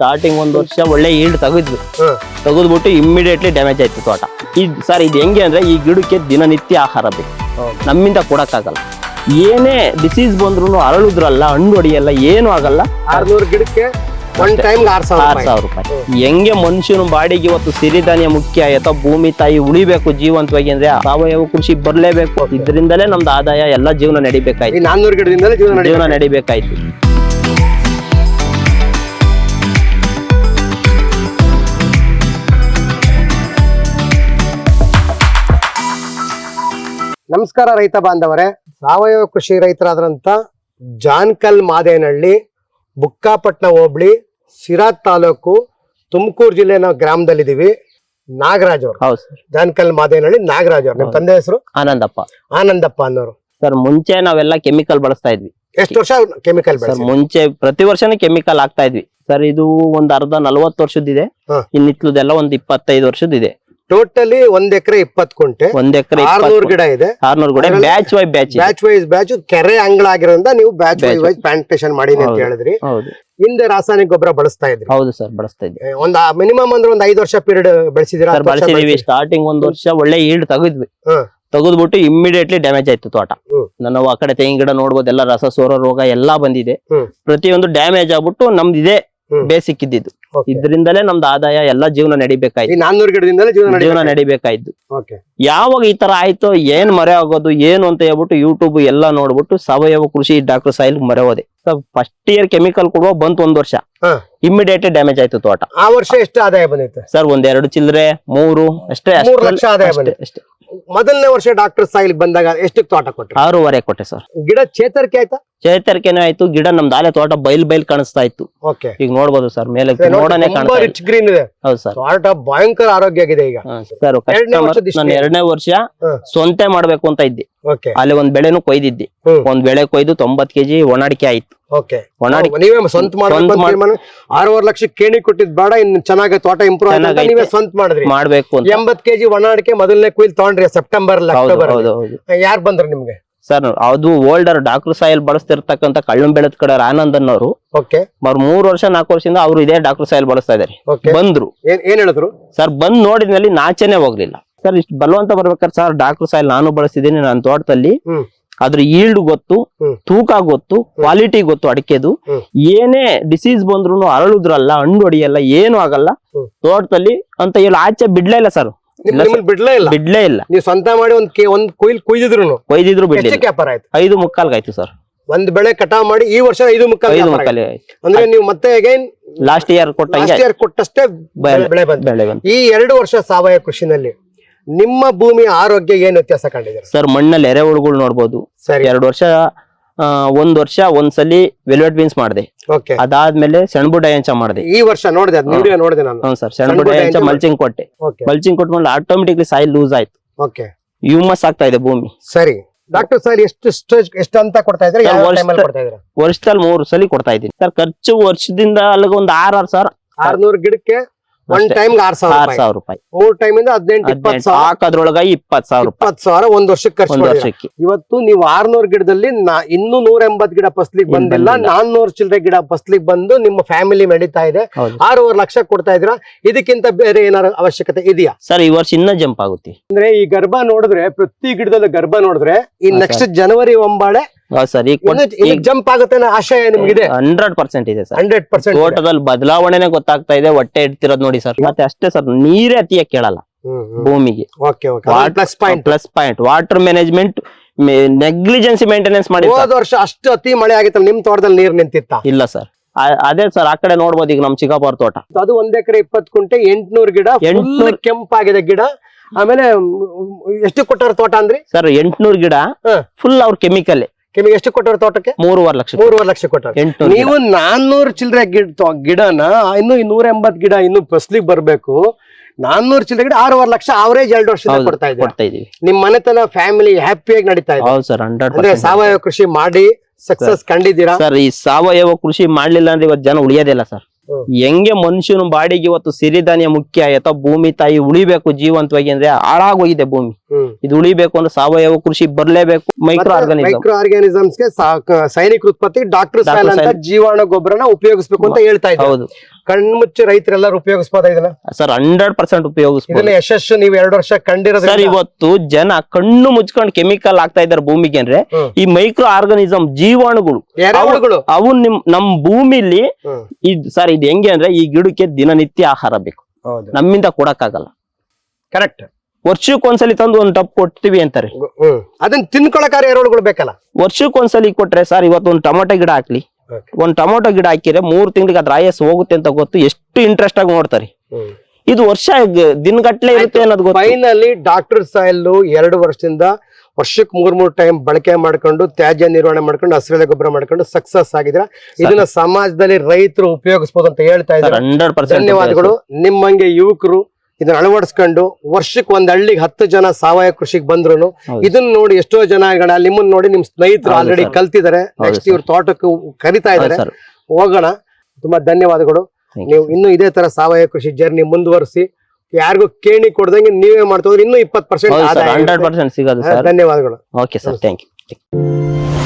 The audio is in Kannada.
ಸ್ಟಾರ್ಟಿಂಗ್ ಒಂದ್ ವರ್ಷ ಒಳ್ಳೆ ಈಲ್ಡ್ ತೆಗೆದ್ವಿ. ತೆಗೆದ್ಬಿಟ್ಟು ಇಮ್ಮಿಡಿಯೇಟ್ಲಿ ಡ್ಯಾಮೇಜ್ ಆಯ್ತು ತೋಟ. ಈ ಸರ್ ಇದು ಹೆಂಗೆ ಅಂದ್ರೆ ಈ ಗಿಡಕ್ಕೆ ದಿನನಿತ್ಯ ಆಹಾರ ಬೇಕು. ನಮ್ಮಿಂದ ಕೊಡಕ್ಕಾಗಲ್ಲ. ಏನೇ ಡಿಸೀಸ್ ಬಂದ್ರು ಅರಳುದ್ರಲ್ಲ ಹಣ್ಣು ಹೊಡಿಯಲ್ಲ ಏನು ಆಗಲ್ಲ. ಆರ್ನೂರು ಗಿಡಕ್ಕೆ ಆರ್ ಸಾವಿರ ರೂಪಾಯಿ. ಹೆಂಗೆ ಮನುಷ್ಯನ ಬಾಡಿಗೆ ಇವತ್ತು ಸಿರಿಧಾನ್ಯ ಮುಖ್ಯ ಅಥವಾ ಭೂಮಿ ತಾಯಿ ಉಳಿಬೇಕು ಜೀವಂತವಾಗಿ ಅಂದ್ರೆ ಸಾವಯವ ಕೃಷಿ ಬರ್ಲೇಬೇಕು. ಇದರಿಂದಲೇ ನಮ್ದು ಆದಾಯ ಎಲ್ಲ ಜೀವನ ನಡಿಬೇಕಾಯ್ತು. ಜೀವನ ನಡಿಬೇಕಾಯ್ತು. ನಮಸ್ಕಾರ ರೈತ ಬಾಂಧವರೇ. ಸಾವಯವ ಕೃಷಿ ರೈತರಾದಂತ ಜಾನ್ಕಲ್ ಮಾದೇನಹಳ್ಳಿ ಬುಕ್ಕಾಪಟ್ನ ಹೋಬಳಿ ಸಿರಾ ತಾಲೂಕು ತುಮಕೂರು ಜಿಲ್ಲೆ ನಾವು ಗ್ರಾಮದಲ್ಲಿದ್ದೀವಿ. ನಾಗರಾಜ್ ಅವರು. ಹೌದು ಸರ್. ಜಾನ್ಕಲ್ ಮಾದೇನಹಳ್ಳಿ ನಾಗರಾಜ್ ಅವರು. ನಿಮ್ಮ ತಂದೆ ಹೆಸರು? ಆನಂದಪ್ಪ. ಆನಂದಪ್ಪ ಅನ್ನೋರು. ಸರ್ ಮುಂಚೆ ನಾವೆಲ್ಲ ಕೆಮಿಕಲ್ ಬಳಸ್ತಾ ಇದ್ವಿ. ಎಷ್ಟು ವರ್ಷ ಕೆಮಿಕಲ್ ಸರ್ ಮುಂಚೆ ಪ್ರತಿ ವರ್ಷನೇ ಕೆಮಿಕಲ್ ಹಾಕ್ತಾ ಇದ್ವಿ. ಸರ್ ಇದು ಒಂದ್ ಅರ್ಧ ನಲ್ವತ್ತು ವರ್ಷದಿದೆ ಇದೆ. ಇನ್ನಿತ್ಲದೆಲ್ಲ ಒಂದ್ ಇಪ್ಪತ್ತೈದು ವರ್ಷದಿದೆ ಟೋಟಲಿ ಒಂದ್ ಎಕರೆ ಇಪ್ಪತ್ ಕುಂಟೆ. ಒಂದ್ ಎಕರೆ ಆರ್ನೂರು ಗಿಡ ಇದೆ. ಆರ್ನೂರು ಗಿಡ batch Y batch batch wise batch ಕೆರೆ ಅಂಗಳ ಆಗಿರೋದ್ರಿಂದ ನೀವು ಬ್ಯಾಚ್ ವೈಸ್ ವೈಸ್ ಪ್ಲಾಂಟೇಶನ್ ಮಾಡಿನಿ ಅಂತ ಹೇಳಿದ್ರಿ. ಹೌದು. ರಾಸಾಯನಿಕ ಗೊಬ್ಬರ ಬಳಸ್ತಾ ಇದ್ರಿ. ಹೌದು ಸರ್ ಬಳಸ್ತಾ ಇದ್ವಿ. ಒಂದ್ ಮಿನಿಮಮ್ ಅಂದ್ರೆ ಒಂದ್ ಐದು ವರ್ಷ ಪೀರಿಯಡ್ ಬೆಳೆಸಿದಿರಾ? ಬಳಸಿದೀವಿ. ಸ್ಟಾರ್ಟಿಂಗ್ ಒಂದ್ ವರ್ಷ ಒಳ್ಳೆ ಈಲ್ಡ್ ತೆಗೆದ್ವಿ. ತಗದ್ಬಿಟ್ಟು ಇಮ್ಮಿಡಿಯೇಟ್ಲಿ ಡ್ಯಾಮೇಜ್ ಆಯ್ತು ತೋಟ. ನಾನು ಆ ಕಡೆ ತೆಂಗಿನ ಗಿಡ ನೋಡ್ಬೋದು ಎಲ್ಲ ರಸ ಸೋರೋ ರೋಗ ಎಲ್ಲಾ ಬಂದಿದೆ. ಪ್ರತಿಯೊಂದು ಡ್ಯಾಮೇಜ್ ಆಗ್ಬಿಟ್ಟು ನಮ್ದು ಇದೆ. ಬೇಸಿಕ್ ಇದ್ದಿದ್ದು. ಇದ್ರಿಂದಲೇ ನಮ್ದು ಆದಾಯ ಎಲ್ಲ ಜೀವನ ನಡಿಬೇಕಾಯ್ತು. ನಾನ್ನೂರು ಗಿಡದಿಂದಲೇ ಜೀವನ ನಡಿಬೇಕಾಯ್ತು. ಯಾವಾಗ ಈ ತರ ಆಯ್ತು ಏನ್ ಮರೆ ಆಗೋದು ಏನು ಅಂತ ಹೇಳ್ಬಿಟ್ಟು ಯೂಟ್ಯೂಬ್ ಎಲ್ಲ ನೋಡ್ಬಿಟ್ಟು ಸಾವಯವ ಕೃಷಿ ಡಾಕ್ಟರ್ ಸಾಯಿಲ್ ಮರೆ ಹೋದೆ ಫಸ್ಟ್ ಇಯರ್ ಕೆಮಿಕಲ್ ಕೊಡುವ ಬಂತು ಒಂದ್ ವರ್ಷ. ಇಮಿಡಿಯೇಟ್ ಡ್ಯಾಮೇಜ್ ಆಯ್ತು ತೋಟ. ಆ ವರ್ಷ ಎಷ್ಟು ಆದಾಯ ಬಂದಿತ್ತು? ಸರ್ ಒಂದ್ ಎರಡು ಚಿಲ್ಲರೆ ಮೂರು ಅಷ್ಟೇ ಅಷ್ಟೇ, ಮೊದಲನೇ ವರ್ಷ ಡಾಕ್ಟರ್ ಸಾಯಿಲ್ ಬಂದಾಗ ಎಷ್ಟು ತೋಟ ಕೊಟ್ಟರು ಆರೂವರೆ ಕೊಟ್ಟೆ ಸರ್ ಗಿಡ ಚೇತರಿಕೆ ಆಯ್ತಾ? ಚೇತರಿಕೆನೂ ಆಯ್ತು ಗಿಡ ನಮ್ದು ಆಲೆ ತೋಟ ಬೈಲ್ ಬೈಲ್ ಕಾಣಿಸ್ತಾ ಇತ್ತು. ಓಕೆ ಈಗ ನೋಡಬಹುದು ಸರ್ ಮೇಲೆ ನೋಡನೆ ತುಂಬಾ ರಿಚ್ ಗ್ರೀನ್ ಇದೆ. ಹೌದು ಸರ್. ತೋಟ ಭಯಂಕರ ಆರೋಗ್ಯ ಆಗಿದೆ ಈಗ ಸರ್ ಎರಡ್ನೇ ವರ್ಷದ ನಾನು ಎರಡನೇ ವರ್ಷ. ಸ್ವಂತ ಮಾಡ್ಬೇಕು ಅಂತ ಇದ್ದೆ. ಓಕೆ ಅಲ್ಲಿ ಒಂದ್ ಬೆಳೆನು ಕೊಯ್ದಿದ್ದೆ. ಒಂದ್ ಬೆಳೆ ಕೊಯ್ದು ತೊಂಬತ್ ಕೆಜಿ ಒಣಾಡಿಕೆ ಆಯ್ತು. ಓಕೆ ಒಣಾಡಿಕೆ ನೀವೇ ಸ್ವಂತ ಆರೂವರೆ ಲಕ್ಷ ಕೇಣಿ ಕೊಟ್ಟಿದ್ ಬೇಡ ಇನ್ನು ಚೆನ್ನಾಗಿ ತೋಟ ಇಂಪ್ರೂವ್ ಆಗಿದೆ. ನೀವೇ ಸ್ವಂತ ಮಾಡಿದ್ರಿ. ಮಾಡ್ಬೇಕು ಅಂತ. ಎಂಬತ್ ಕೆಜಿ ಒಣಾಡಿಕೆ ಮೊದಲನೇ ಕುಯ್ಲ್ ತಗೊಂಡ್ರಿ ಸೆಪ್ಟೆಂಬರ್ ಅಕ್ಟೋಬರ್ ಯಾರು ಬಂದ್ರು ನಿಮ್ಗೆ? ಸರ್ ಅದು ಓಲ್ಡರ್ ಡಾಕ್ಟರ್ ಸಾಯಿಲ್ ಬಳಸ್ತಿರ್ತಕ್ಕಂಥ ಕಳ್ಳಂ ಬೆಳೆದ ಕಡೆ ಆನಂದ್ ಅನ್ನೋರು ಅವ್ರು ಮೂರು ವರ್ಷ ನಾಲ್ಕು ವರ್ಷದಿಂದ ಅವರು ಇದೇ ಡಾಕ್ಟರ್ ಸಾಯಿಲ್ ಬಳಸ್ತಾ ಇದಾರೆ ಬಂದ್ರು. ಏನ್ ಹೇಳಿದ್ರು? ಸರ್ ಬಂದ್ ನೋಡಿದ್ಮೇಲೆ ನಾಚೆನೆ ಹೋಗ್ಲಿಲ್ಲ. ಸರ್ ಇಷ್ಟು ಬಲವಂತ ಬರ್ಬೇಕಾದ್ರೆ ಸರ್ ಡಾಕ್ಟರ್ ಸಾಯಿಲ್ ನಾನು ಬಳಸ್ತಿದ್ದೀನಿ ನನ್ನ ತೋಟದಲ್ಲಿ. ಅದ್ರ ಈಲ್ಡ್ ಗೊತ್ತು ತೂಕ ಗೊತ್ತು ಕ್ವಾಲಿಟಿ ಗೊತ್ತು ಅಡಿಕೆದು. ಏನೇ ಡಿಸೀಸ್ ಬಂದ್ರು ಅರಳುದ್ರಲ್ಲ ಹಣ್ಣು ಹೊಡಿಯಲ್ಲ ಏನು ಆಗಲ್ಲ. ತೋಟದಲ್ಲಿ ಅಂತ ಹೇಳಿ ಆಚೆ ಬಿಡ್ಲೇ ಇಲ್ಲ ಸರ್. ಬಿಡ್ಲೇ ಇಲ್ಲ. ಬಿಡ್ಲೇ ಇಲ್ಲ. ನೀವು ಸ್ವಂತ ಮಾಡಿ ಒಂದ್ ಕೆ ಒಂದ್ ಕೊಯ್ಲ್ ಕೊಯ್ದಿದ್ರು ಕೊಯ್ದಿದ್ರು ಬಿಡ್ಲಿಲ್ಲ. ವ್ಯಾಪಾರ ಆಯ್ತು. ಐದು ಮುಕ್ಕಾಲ್ಗಾಯ್ತು ಸರ್. ಒಂದ್ ಬೆಳೆ ಕಟಾವ್ ಮಾಡಿ ಈ ವರ್ಷ ಐದು ಮುಕ್ಕಾಲ್ ಐದು ವ್ಯಾಪಾರ ಆಯ್ತು. ಮುಕ್ಕಾಲ್ ಅಂದ್ರೆ ನೀವು ಮತ್ತೆ ಅಗೈನ್ ಲಾಸ್ಟ್ ಇಯರ್ ಕೊಟ್ಟ ಲಾಸ್ಟ್ ಇಯರ್ ಕೊಟ್ಟಷ್ಟೇ ಬೆಳೆ- ಬೆಳೆ ಬಂತು. ಬೆಳೆ ಬಂತು. ಈ ಎರಡು ವರ್ಷ ಸಾವಯವ ಕೃಷಿನಲ್ಲಿ ನಿಮ್ಮ ಭೂಮಿಯ ಆರೋಗ್ಯ ಏನ್ ವ್ಯತ್ಯಾಸ ಕಂಡಿದೆ ಸರ್ ಮಣ್ಣಲ್ಲಿ ಎರೆಹುಳುಗಳು ನೋಡ್ಬೋದು. ಸರಿ. ಎರಡು ವರ್ಷ ಒಂದ್ ವರ್ಷ ಒಂದ್ಸಲಿ ವೆಲ್ವೆಟ್ ಬೀನ್ಸ್ ಮಾಡಿದೆ. ಅದಾದ್ಮೇಲೆ ಸೆಣಬು ಡಯಂಚ ಮಾಡಿದೆ. ಈ ವರ್ಷ ನೋಡಿದೆ ನಾನು. ಸರ್ ಸೆಣಬು ಡಯಂಚ ಮಲ್ಚಿಂಗ್ ಕೊಟ್ಟೆ. ಮಲ್ಚಿಂಗ್ ಕೊಟ್ಕೊಂಡು ಆಟೋಮೆಟಿಕ್ಲಿ ಸಾಯಿಲ್ ಲೂಸ್ ಆಯ್ತು. ಓಕೆ. ಹ್ಯೂಮಸ್ ಆಗ್ತಾ ಇದೆ ಭೂಮಿ. ಸರಿ. ಡಾಕ್ಟರ್ ಸರ್ ಎಷ್ಟು ಸ್ಟೇಜ್ ಎಷ್ಟು ಅಂತ ಕೊಡ್ತಾ ಇದ್ರೆ ವರ್ಷದಲ್ಲಿ ಮೂರು ಸಲ ಕೊಡ್ತಾ ಇದ್ದೀನಿ. ಸರ್ ಖರ್ಚು ವರ್ಷದಿಂದ ಅಲ್ಲಿಗೆ ಒಂದ್ ಆರ್ ಆರ್ ಸಾವಿರ. ಆರ್ನೂರು ಗಿಡಕ್ಕೆ ಒನ್ ಟೈಮ್ ಆರ್ ಸಾವಿರ ರೂಪಾಯಿ. ಮೂರ್ ಟೈಮ್ ಇಂದ ಹದಿನೆಂಟು ಇಪ್ಪತ್ತು ಹದಿನೆಂಟು. ಸಾವಿರ. ಹಾಕೋದ್ರೊಳಗ ಇಪ್ಪತ್ತು ಸಾವಿರ ಇಪ್ಪತ್ತು ಸಾವಿರ ಒಂದ್ ವರ್ಷಕ್ಕೆ ಖರ್ಚು ವರ್ಷಕ್ಕೆ. ಇವತ್ತು ನೀವು ಆರ್ನೂರ್ ಗಿಡದಲ್ಲಿ ಇನ್ನೂ ನೂರ ಎಂಬತ್ ಗಿಡ ಫಸ್ಲಿಗೆ ಬಂದಿಲ್ಲ. ನಾನ್ನೂರ್ ಚಿಲ್ಲರೆ ಗಿಡ ಫಸ್ಲಿಗೆ ಬಂದು ನಿಮ್ಮ ಫ್ಯಾಮಿಲಿ ನಡೀತಾ ಇದೆ. ಆರೂವರೆ ಲಕ್ಷ ಕೊಡ್ತಾ ಇದ್ರ ಇದಕ್ಕಿಂತ ಬೇರೆ ಏನಾರ ಅವಶ್ಯಕತೆ ಇದೆಯಾ? ಸರ್ ಈ ವರ್ಷ ಇನ್ನ ಜಂಪ್ ಆಗುತ್ತೆ. ಅಂದ್ರೆ ಈ ಗರ್ಭ ನೋಡಿದ್ರೆ ಪ್ರತಿ ಗಿಡದಲ್ಲಿ ಗರ್ಭ ನೋಡಿದ್ರೆ ಈ ನೆಕ್ಸ್ಟ್ ಜನವರಿ ಒಂಬಾಳೆ ಹೌದು ಸರ್ ಈಗ ಜಂಪ್ ಆಗುತ್ತೆ ಅನ್ನೋ ಆಶಯ ನಿಮ್ಗಿದೆ? ಹಂಡ್ರೆಡ್ ಪರ್ಸೆಂಟ್ ಇದೆ ಸರ್ ಹಂಡ್ರೆಡ್ ಪರ್ಸೆಂಟ್ ತೋಟದಲ್ಲಿ ಬದಲಾವಣೆನೆ ಗೊತ್ತಾಗ್ತಾ ಇದೆ ಹೊಟ್ಟೆ ಇಡ್ತಿರೋದ್ ನೋಡಿ ಸರ್ ಮತ್ತೆ ಅಷ್ಟೇ ಸರ್ ನೀರೇ ಅತಿಯ ಕೇಳಲ್ಲ ಭೂಮಿಗೆ. Plus point plus point water management negligence maintenance ಮಾಡಿ ಹೋದ ವರ್ಷ ಅಷ್ಟು ಅತಿ ಮಳೆ ಆಗಿತ್ತು ನಿಮ್ ತೋಟದಲ್ಲಿ ನೀರ್ ನಿಂತಿತ್ತ? ಇಲ್ಲ ಸರ್ ಅದೇ ಸರ್ ಆ ಕಡೆ ನೋಡ್ಬೋದು ಈಗ ನಮ್ ಚಿಕ್ಕಬಾರ್ ತೋಟ. ಅದು ಒಂದ್ ಎಕರೆ ಇಪ್ಪತ್ತು ಕುಂಟೆ ಎಂಟ್ನೂರ್ ಗಿಡ ಎಂಟು ಎಂಟ್ನೂರ್- ಕೆಂಪಾಗಿದೆ ಗಿಡ. ಆಮೇಲೆ ಎಷ್ಟು ಕೊಟ್ಟಾರ ತೋಟ ಅಂದ್ರಿ? ಸರ್ ಎಂಟ್ನೂರ್ ಗಿಡ ಫುಲ್ ಅವ್ರ ಕೆಮಿಕಲ್ ನಿಮಗೆ ಎಷ್ಟು ಕೊಟ್ಟರು ತೋಟಕ್ಕೆ? ಮೂರುವರೆ ಲಕ್ಷ. ಮೂರುವರೆ ಲಕ್ಷ ಕೊಟ್ಟರು ನೀವು ನಾನ್ನೂರು ಚಿಲ್ಲರೆ ಗಿಡ ಗಿಡನ ಇನ್ನು ನೂರ ಎಂಬತ್ ಗಿಡ ಇನ್ನು ಫಸ್ಲಿಗೆ ಬರಬೇಕು. ನಾನ್ನೂರು ಚಿಲ್ಲರೆ ಗಿಡ ಆರೂವರೆ ಲಕ್ಷ ಅವರೇಜ್ ಎರಡು ಹೌದು, ಕೊಡ್ತಾ ಇದ್ದೀವಿ. ನಿಮ್ ಮನೆತನ ಫ್ಯಾಮಿಲಿ ಹ್ಯಾಪಿಯಾಗಿ ನಡೀತಾ ಇದೆ. ಸಾವಯವ ಕೃಷಿ ಮಾಡಿ ಸಕ್ಸಸ್ ಕಂಡಿದ್ದೀರಾ? ಸರ್ ಈ ಸಾವಯವ ಕೃಷಿ ಮಾಡ್ಲಿಲ್ಲ ಅಂದ್ರೆ ಇವತ್ತು ಜನ ಉಳಿಯೋದಿಲ್ಲ ಸರ್. ಹೆಂಗೆ ಮನುಷ್ಯನ ಬಾಡಿಗೆ ಇವತ್ತು ಸಿರಿಧಾನ್ಯ ಮುಖ್ಯ ಅಥವಾ ಭೂಮಿ ತಾಯಿ ಉಳಿಬೇಕು ಜೀವಂತವಾಗಿ ಅಂದ್ರೆ ಹಾಳಾಗೋಗಿದೆ ಭೂಮಿ. ಇದು ಉಳಿಬೇಕು ಅಂದ್ರೆ ಸಾವಯವ ಕೃಷಿ ಬರ್ಲೇಬೇಕು ಮೈಕ್ರೋ ಆರ್ಗಾನಿಸಮ್ ಮೈಕ್ರೋ ಆರ್ಗಾನಿಸಮ್ಸ್ ಸೈನಿಕ ಉತ್ಪತ್ತಿ ಡಾಕ್ಟರ್. ಜೀವಾಣು ಗೊಬ್ಬರನ ಉಪಯೋಗಿಸ್ಬೇಕು ಅಂತ ಹೇಳ್ತಾ ಇದ್ದಾರೆ. ಹೌದು. ಕಣ್ಮುಚ್ಚಿ ರೈತರೆಲ್ಲರೂ ಉಪಯೋಗಿಸ್ಬೋದಾ ಇದನ್ನ? ಸರ್ ಹಂಡ್ರೆಡ್ ಪರ್ಸೆಂಟ್ ಉಪಯೋಗಿಸ್ಬೋದು. ಯಶಸ್ಸು ನೀವು ಎರಡು ವರ್ಷ ಸರ್ ಕಂಡಿರೋದ್ರಿಂದ ಇವತ್ತು ಜನ ಕಣ್ಣು ಮುಚ್ಕೊಂಡು ಕೆಮಿಕಲ್ ಆಗ್ತಾ ಇದಾರೆ ಭೂಮಿಗೆ ಅಂದ್ರೆ ಹ್ಮ್. ಈ ಮೈಕ್ರೋ ಆರ್ಗನಿಸಮ್ ಜೀವಾಣುಗಳು ಎರೆಹುಳುಗಳು ಅವು ನಿಮ್ ನಮ್ ಭೂಮಿಲಿ ಹ್ಮ್. ಇದ್ ಸರ್ ಇದು ಹೆಂಗೆ ಅಂದ್ರೆ ಈ ಗಿಡಕ್ಕೆ ದಿನನಿತ್ಯ ಆಹಾರ ಬೇಕು. ಹೌದು. ನಮ್ಮಿಂದ ಕೊಡಕ್ಕಾಗಲ್ಲ. ಕರೆಕ್ಟ್ ವರ್ಷಕ್ಕೊಂದ್ಸಲಿ ತಂದು ಒಂದ್ ಟಪ್ ಕೊಡ್ತೀವಿ ಅಂತಾರೆ. ಅದನ್ನ ತಿನ್ಕೊಳಕಾರ ಎರೆಹುಳುಗಳು ಬೇಕಲ್ಲ? ವರ್ಷಕ್ಕೊಂದ್ಸಲಿ ಕೊಟ್ರೆ ಸರ್ ಇವತ್ತು ಒಂದ್ ಟೊಮೊಟೊ ಗಿಡ ಹಾಕ್ಲಿ. ಒಂದ್ ಟೊಮೊಟೊ ಗಿಡ ಹಾಕಿದ್ರೆ ಮೂರ್ ತಿಂಗಳಿಗೆ ಅದ್ರ ಆಯಸ್ ಹೋಗುತ್ತೆ ಅಂತ ಗೊತ್ತು. ಎಷ್ಟು ಇಂಟ್ರೆಸ್ಟ್ ಆಗಿ ನೋಡ್ತಾರೆ. ಇದು ವರ್ಷ ದಿನಗಟ್ಟಲೆ ದಿನಗಟ್ಲೆ ಇರುತ್ತೆ ಅನ್ನೋದು ಗೊತ್ತು. ಫೈನಲಿ ಡಾಕ್ಟರ್ ಸಾಯಿಲ್ ಎರಡು ವರ್ಷದಿಂದ ವರ್ಷಕ್ಕೆ ಮೂರ್ ಮೂರ್ ಟೈಮ್ ಬಳಕೆ ಮಾಡ್ಕೊಂಡು ತ್ಯಾಜ್ಯ ನಿರ್ವಹಣೆ ಮಾಡ್ಕೊಂಡು ಹಸಿರೆಲೆ ಗೊಬ್ಬರ ಮಾಡ್ಕೊಂಡು ಸಕ್ಸಸ್ ಆಗಿದ್ರ ಇದನ್ನ ಸಮಾಜದಲ್ಲಿ ರೈತರು ಉಪಯೋಗಿಸಬಹುದು ಅಂತ ಹೇಳ್ತಾ ಇದ್ದಾರೆ. ಧನ್ಯವಾದಗಳು. ನಿಮ್ಮಂಗೆ ಯುವಕರು ಇದನ್ನ ಅಳವಡಿಸ್ಕೊಂಡು ವರ್ಷಕ್ಕೆ ಒಂದ್ ಹಳ್ಳಿಗೆ ಹತ್ತು ಜನ ಸಾವಯವ ಕೃಷಿಗೆ ಬಂದ್ರು ಇದನ್ನ ನೋಡಿ ಎಷ್ಟೋ ಜನ ನಿಮ್ಮನ್ನ ನೋಡಿ ನಿಮ್ ಸ್ನೇಹಿತರು ಆಲ್ರೆಡಿ ಕಲ್ತಿದ್ದಾರೆ ನೆಕ್ಸ್ಟ್ ಇವ್ರ ತೋಟಕ್ಕೆ ಕರಿತಾ ಇದ್ದಾರೆ ಹೋಗೋಣ. ತುಂಬಾ ಧನ್ಯವಾದಗಳು. ನೀವು ಇನ್ನು ಇದೇ ತರ ಸಾವಯವ ಕೃಷಿ ಜರ್ನಿ ಮುಂದುವರಿಸಿ ಯಾರಿಗೂ ಕೇಣಿ ಕೊಡ್ದಂಗೆ ನೀವೇ ಮಾಡ್ತಾ ಇನ್ನು ಇಪ್ಪತ್ತು ಪರ್ಸೆಂಟ್ ಧನ್ಯವಾದಗಳು. Okay sir. Thank you